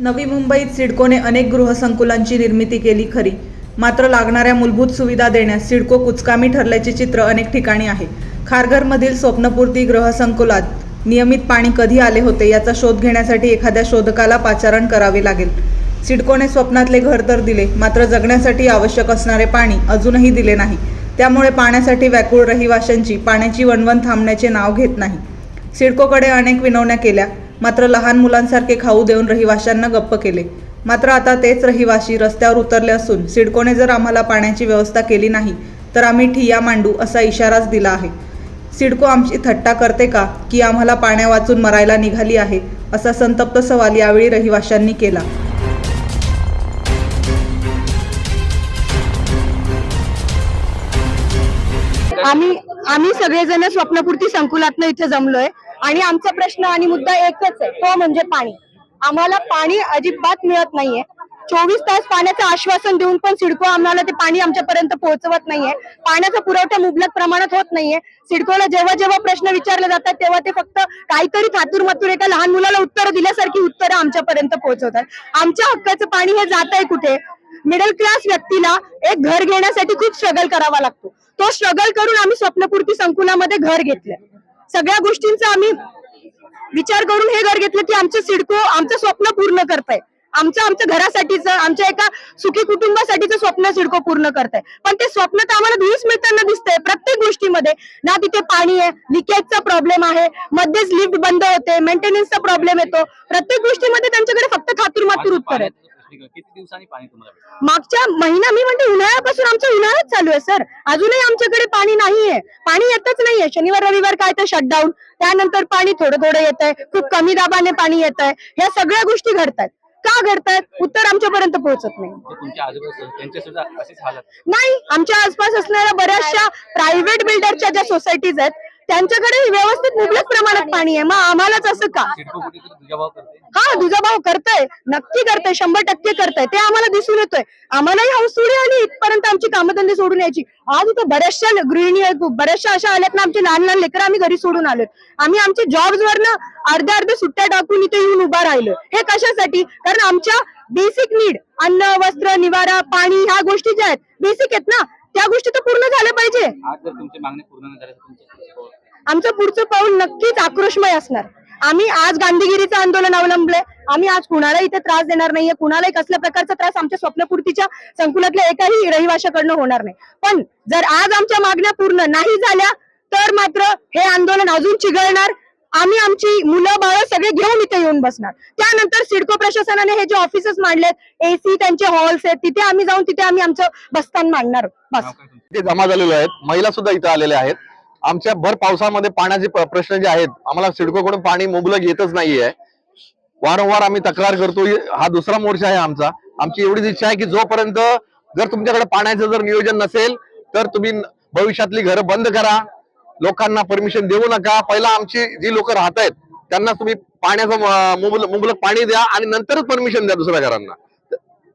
नवी मुंबईत सिडकोने अनेक गृहसंकुलांची निर्मिती केली खरी. मात्र लागणाऱ्या मूलभूत सुविधा देण्यास सिडको कुचकामी ठरल्याचे चित्र अनेक ठिकाणी आहे. खारघरमधील स्वप्नपूर्ती गृहसंकुलात नियमित पाणी कधी आले होते याचा शोध घेण्यासाठी एखाद्या शोधकाला पाचारण करावे लागेल. सिडकोने स्वप्नातले घर तर दिले मात्र जगण्यासाठी आवश्यक असणारे पाणी अजूनही दिले नाही. त्यामुळे पाण्यासाठी व्याकुळ रहिवाशांची पाण्याची वणवण थांबण्याचे नाव घेत नाही. सिडकोकडे अनेक विनवण्या केल्या मात्र लहान मुलांसारखे खाऊ देऊन रहिवाशांना गप्प केले. मात्र आता तेच रहिवाशी रस्त्यावर उतरले असून सिडकोने जर आम्हाला पाण्याची व्यवस्था केली नाही तर आम्ही ठिया मांडू असा इशाराच दिला आहे. सिडको आमची थट्टा करते का की आम्हाला पाण्या वाचून मरायला निघाली आहे असा संतप्त सवाल यावेळी रहिवाशांनी केला. आम्ही आम्ही सगळेजण स्वप्नपूर्ती संकुलातनं इथे जमलोय. आणि आमचा प्रश्न आणि मुद्दा एकच आहे तो म्हणजे पाणी. आम्हाला पाणी अजिबात मिळत नाहीये. चोवीस तास पाण्याचं आश्वासन देऊन पण सिडको आम्हाला ते पाणी आमच्यापर्यंत पोहोचवत नाहीये. पाण्याचा पुरवठा मुबलक प्रमाणात होत नाहीये. सिडकोला जेव्हा जेव्हा प्रश्न विचारले जातात तेव्हा ते फक्त काहीतरी थातूर मातूर एका लहान मुलाला उत्तर दिल्यासारखी उत्तरं आमच्यापर्यंत पोहोचवतात. आमच्या हक्काचं पाणी हे जात आहे कुठे? मिडल क्लास व्यक्तीला एक घर घेण्यासाठी खूप स्ट्रगल करावा लागतो. तो स्ट्रगल करून आम्ही स्वप्नपूर्ती संकुलामध्ये घर घेतलं सगळ्या गोष्टींचा आम्ही विचार करून हे घर घेतलं की आमचं सिडको आमचं स्वप्न पूर्ण करताय. आमचं आमच्या घरासाठीच आमच्या एका सुखी कुटुंबासाठीचं स्वप्न सिडको पूर्ण करताय. पण ते स्वप्न तर आम्हाला दिवस मिळताना दिसतंय प्रत्येक गोष्टीमध्ये. ना तिथे पाणी आहे लिकेजचा प्रॉब्लेम आहे मध्येच लिफ्ट बंद होते मेंटेनन्सचा प्रॉब्लेम येतो. प्रत्येक गोष्टीमध्ये त्यांच्याकडे फक्त थातूर मातूर उत्तर आहे. किती दिवसांनी पाणी तुम्हाला भेटतं? मागच्या महिना मी म्हणते उन्हाळ्यापासून आमचा उन्हाळाच चालू आहे सर. अजूनही आमच्याकडे पाणी नाहीये. पाणी येतच नाहीये. शनिवार रविवार काय तर शटडाऊन त्यानंतर पाणी थोडं थोडं येत आहे खूप कमी दाबाने पाणी येत आहे ह्या सगळ्या गोष्टी घडतायत. का घडतायत? उत्तर आमच्यापर्यंत पोहोचत नाही. जे तुमच्या आजूबाजूला त्यांचे सुद्धा असेच हालत. नाही आमच्या आसपास असणाऱ्या बऱ्याचशा प्रायव्हेट बिल्डरच्या ज्या सोसायटीज आहेत त्यांच्याकडे व्यवस्थित मुबलक प्रमाणात पाणी आहे. मग आम्हालाच असं का? हा दुजाभाव करतोय. नक्की करतोय. शंभर टक्के करतोय. ते आम्हाला दिसून येतोय. आम्हालाही हौस थोडी आली इथपर्यंत आमची कामधंदे सोडून यायची. आज इथं बऱ्याचशा गृहिणी आहेत बऱ्याचशा अशा आल्यात ना आमचे लहान लहान लेकर आम्ही घरी सोडून आलोय. आम्ही आमचे जॉब्स वरनं अर्ध्या अर्ध्या सुट्ट्या टाकून इथे येऊन उभा राहिलो हे कशासाठी? कारण आमच्या बेसिक नीड अन्न वस्त्र निवारा पाणी ह्या गोष्टी ज्या आहेत बेसिक आहेत ना? त्या गोष्टी तर पूर्ण झाल्या पाहिजे. आमचं पुढचं पाऊल नक्कीच आक्रोशमय असणार. आम्ही आज गांधीगिरीचं आंदोलन अवलंबलंय. आम्ही आज कुणाला इथे त्रास देणार नाहीये. कुणालाही कसल्या प्रकारचा त्रास आमच्या स्वप्नपूर्तीच्या संकुलातल्या एकाही रहिवाशाकडनं होणार नाही. पण जर आज आमच्या मागण्या पूर्ण नाही झाल्या तर मात्र हे आंदोलन अजून चिघळणार. आम्ही आमची मुलं बाळ सगळे घेऊन इथे येऊन बसणार. त्यानंतर सिडको प्रशासनाने हे जे ऑफिसेस मांडलेत एसी त्यांचे हॉल्स आहेत तिथे आम्ही जाऊन तिथे आम्ही आमचं बसतान मांडणार. बस. जमा झालेले आहेत. महिला सुद्धा इथे आलेल्या आहेत. आमच्या भर पावसामध्ये पाण्याचे प्रश्न जे आहेत आम्हाला सिडकोकडून पाणी मुबलक येतच नाहीये. वारंवार आम्ही तक्रार करतो हा दुसरा मोर्चा आहे आमचा. आमची एवढीच इच्छा आहे की जोपर्यंत जर तुमच्याकडे पाण्याचं जर नियोजन नसेल तर तुम्ही भविष्यातली घरं बंद करा. लोकांना परमिशन देऊ नका. पहिला आमची जी लोक राहत आहेत त्यांना तुम्ही पाण्याचं मुबलक मुबलक पाणी द्या आणि नंतरच परमिशन द्या दुसऱ्या घरांना.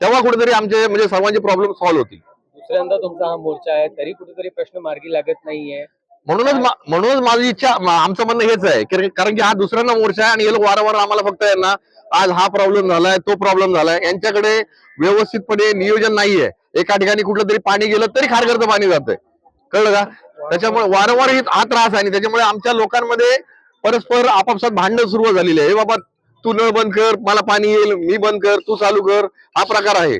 तेव्हा कुठेतरी आमचे म्हणजे सर्वांचे प्रॉब्लेम सॉल्व्ह होतील. दुसऱ्यांदा तुमचा हा मोर्चा आहे तरी कुठेतरी प्रश्न मार्गी लागत नाहीये. म्हणूनच म्हणूनच माझी इच्छा आमचं म्हणणं हेच आहे. कारण की हा दुसऱ्यांदा मोर्चा आहे आणि हे लोक वारंवार आम्हाला फक्त आहे ना आज हा प्रॉब्लेम झालाय तो प्रॉब्लेम झालाय. यांच्याकडे व्यवस्थितपणे नियोजन नाहीये. एका ठिकाणी कुठलं तरी पाणी गेलं तरी खारघरचं पाणी जातंय. कळलं का? त्याच्यामुळे वारंवार ही- हा त्रास आहे आणि त्याच्यामुळे आमच्या लोकांमध्ये परस्पर आपापसात भांडणं सुरू झालेली आहे. हे बाबा तू नळ बंद कर मला पाणी येईल मी बंद कर तू चालू कर. हा प्रकार आहे.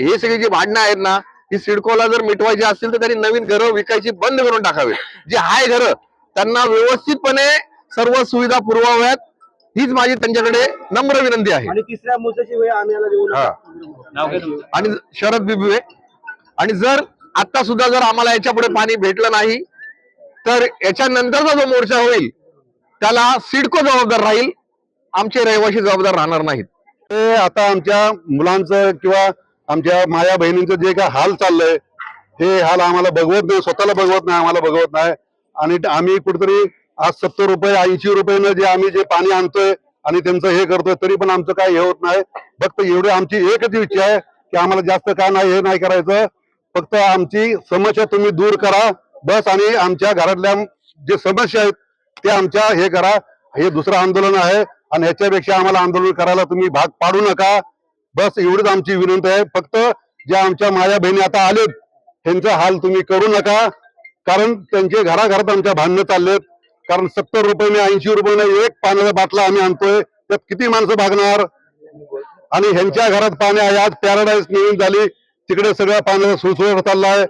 हे सगळे जे भांडणं आहेत ना ही सिडकोला जर मिटवायची असतील तर त्यांनी नवीन घरं विकायची बंद करून टाकावे. जे आहे घरं त्यांना व्यवस्थितपणे सर्व सुविधा पुरवाव्यात हीच माझी त्यांच्याकडे नम्र विनंती आहे. आणि तिसऱ्या वेळ देऊ. हा. तुमचं? आणि शरद बिबुए आणि जर आता सुद्धा जर आम्हाला याच्या पाणी भेटलं नाही तर याच्यानंतरचा जो मोर्चा होईल त्याला सिडको जबाबदार राहील. आमचे रहिवासी जबाबदार राहणार नाहीत. ते आता आमच्या मुलांचं किंवा आमच्या माया बहिणींचं जे काय हाल चाललंय हे हाल आम्हाला बघवत नाही स्वतःला बघवत नाही आम्हाला बघवत नाही. आणि आम्ही कुठेतरी आज सत्तर रुपये ऐंशी रुपयानं जे आम्ही जे पाणी आणतोय आणि त्यांचं हे करतोय तरी पण आमचं काय हे होत नाही. फक्त एवढी आमची एकच इच्छा आहे की आम्हाला जास्त काय नाही हे नाही करायचं. फक्त आमची समस्या तुम्ही दूर करा. बस आणि आमच्या घरातल्या जे समस्या आहेत ते आमच्या हे करा. हे दुसरं आंदोलन आहे आणि ह्याच्यापेक्षा आम्हाला आंदोलन करायला तुम्ही भाग पाडू नका. बस एवढीच आमची विनंती आहे. फक्त ज्या आमच्या माया बहिणी आता आलेत त्यांचा हाल तुम्ही करू नका. कारण त्यांचे घराघरात आमच्या भांडणं चाललेत. कारण सत्तर रुपयाने ऐंशी रुपयाने एक पाण्याचा बाटला आम्ही आणतोय. त्यात किती माणसं भागणार? आणि ह्यांच्या घरात पाणी आहे आज पॅराडाईज नवीन झाली. तिकडे सगळ्या पाण्याचा सुळसुळ चाललाय.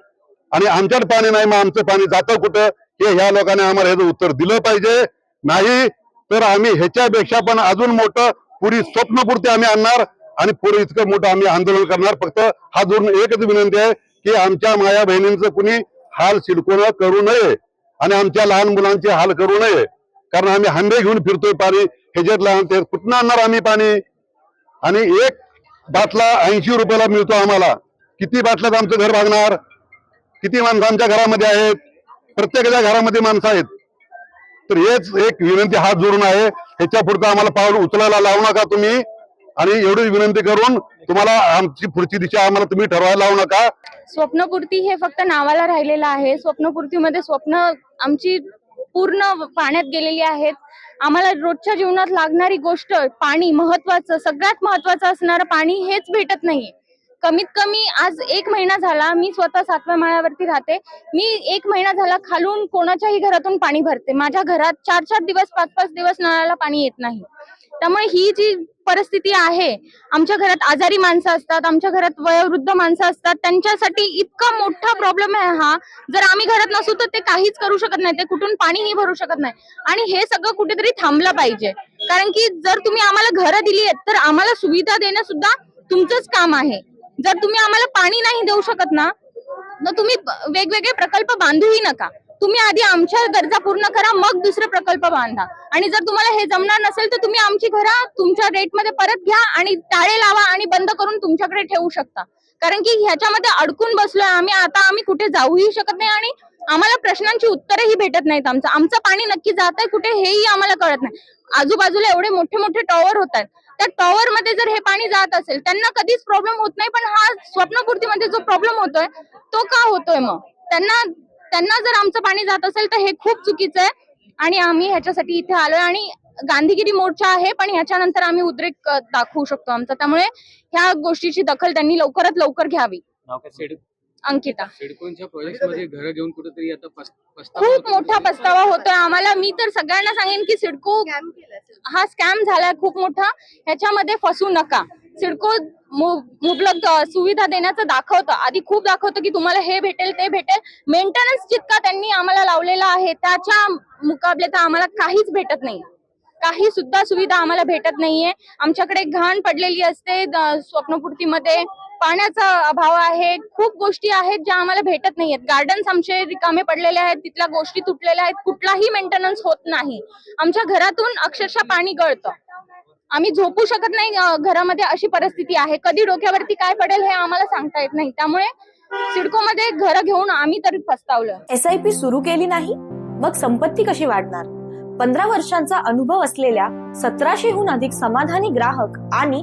आणि आमच्यात पाणी नाही मग आमचं पाणी जातं कुठं? हे ह्या लोकांनी आम्हाला ह्याचं उत्तर दिलं पाहिजे. नाही तर आम्ही ह्याच्यापेक्षा पण अजून मोठं पुरी स्वप्नपूर्ती आम्ही आणणार. आणि पुढे इतकं मोठं आम्ही आंदोलन करणार. फक्त हा धोरण एकच विनंती आहे की आमच्या माया बहिणींचं कुणी हाल सिडकोनं करू नये आणि आमच्या लहान मुलांचे हाल करू नये. कारण आम्ही हंडे घेऊन फिरतोय पाणी. ह्याच्यात लहान ते कुठनं आणणार आम्ही पाणी? आणि एक बाटला ऐंशी रुपयाला मिळतो आम्हाला. किती बाटल्यात आमचं घर भागणार? किती माणसं आमच्या घरामध्ये आहेत? प्रत्येकाच्या घरामध्ये माणसं आहेत. तर हेच एक विनंती हात जोडून आहे. ह्याच्या पुढचं आम्हाला पाऊल उचलायला लावू नका तुम्ही. आणि एवढी विनंती करून तुम्हाला आमची पुढची दिशा आम्हाला तुम्ही ठरवायला लावू नका. स्वप्नपूर्ती हे फक्त नावाला राहिलेलं आहे. स्वप्नपूर्तीमध्ये स्वप्न आमची पूर्ण पाण्यात गेलेली आहेत. आम्हाला रोजच्या जीवनात लागणारी गोष्ट पाणी महत्वाचं सगळ्यात महत्वाचं असणारं पाणी हेच भेटत नाहीये. कमीत कमी आज एक महिना झाला मी स्वतः सातव्या माळ्यावरती राहते. मी एक महिना झाला खालून कोणाच्याही घरातून पाणी भरते. माझ्या घरात चार चार दिवस पाच पाच दिवस नळाला पाणी येत नाही. त्यामुळे ही जी परिस्थिती आहे आमच्या घरात आजारी माणसं असतात आमच्या घरात वयोवृद्ध माणसं असतात त्यांच्यासाठी इतका मोठा प्रॉब्लेम आहे हा. जर आम्ही घरात नसू तर ते काहीच करू शकत नाही ते कुठून पाणीही भरू शकत नाही. आणि हे सगळं कुठेतरी थांबलं पाहिजे. कारण की जर तुम्ही आम्हाला घरं दिली आहेत तर आम्हाला सुविधा देणं सुद्धा तुमचंच काम आहे. जर तुम्ही आम्हाला पाणी नाही देऊ शकत ना तर तुम्ही वेगवेगळे प्रकल्प बांधूही नका. तुम्ही आधी आमच्या गरजा पूर्ण करा मग दुसरे प्रकल्प बांधा. आणि जर तुम्हाला हे जमणार नसेल तर तुम्ही आमची घरा तुमच्या रेटमध्ये परत घ्या आणि टाळे लावा आणि बंद करून तुमच्याकडे ठेवू शकता. कारण की ह्याच्यामध्ये अडकून बसलोय आम्ही आता आम्ही कुठे जाऊही शकत नाही आणि आम्हाला प्रश्नांची उत्तरही भेटत नाहीत आमचं. आमचं पाणी नक्की जात आहे कुठे हेही आम्हाला कळत नाही. आजूबाजूला एवढे मोठे मोठे टॉवर होत आहेत. त्या टॉवर मध्ये जर हे पाणी जात असेल त्यांना कधीच प्रॉब्लेम होत नाही पण हा स्वप्नपूर्तीमध्ये जो प्रॉब्लेम होतोय तो का होतोय मग? त्यांना त्यांना जर आमचं पाणी जात असेल तर हे खूप चुकीचं आहे. आणि आम्ही ह्याच्यासाठी इथे आलोय आणि गांधीगिरी मोर्चा आहे पण ह्याच्यानंतर आम्ही उद्रेक दाखवू शकतो आमचा. त्यामुळे ह्या गोष्टीची दखल त्यांनी लवकरात लवकर घ्यावी. अंकिता. सिडकोनच्या प्रोजेक्टमध्ये घरं घेऊन कुठेतरी आता पस- पस्तावा खूप. मोठा पस्तावा होतोय आम्हाला. मी तर सगळ्यांना सांगेन की सिडको हा स्कॅम झालाय खूप मोठा. ह्याच्यामध्ये फसू नका. सिडको मु- मुबलक सुविधा देण्याचं दाखवतं. आधी खूप दाखवतं की तुम्हाला हे भेटेल ते भेटेल. मेंटेनन्स जितका त्यांनी आम्हाला लावलेला आहे त्याच्या मुकाबले तर आम्हाला काहीच भेटत नाही. काही सुद्धा सुविधा आम्हाला भेटत नाहीये. आमच्याकडे घाण पडलेली असते स्वप्नपूर्तीमध्ये. पाण्याचा अभाव आहे खूप गोष्टी आहेत ज्या आम्हाला भेटत नाहीयेत. गार्डन्स आमचे रिकामे पडलेले आहेत तिथल्या गोष्टी तुटलेल्या आहेत कुठलाही मेंटेनन्स होत नाही. आमच्या घरातून अक्षरशः पाणी गळतं. आम्ही झोपू शकत नाही घरामध्ये अशी परिस्थिती आहे. कधी डोक्यावरती काय पडेल हे आम्हाला सांगता येत नाही. त्यामुळे सिडकोमध्ये घर घेऊन आम्ही तरी फसतावलं एस आय पी सुरू केली नाही मग संपत्ती कशी वाढणार? पंधरा वर्षांचा अनुभव असलेल्या सतराशेहून अधिक समाधानी ग्राहक आणि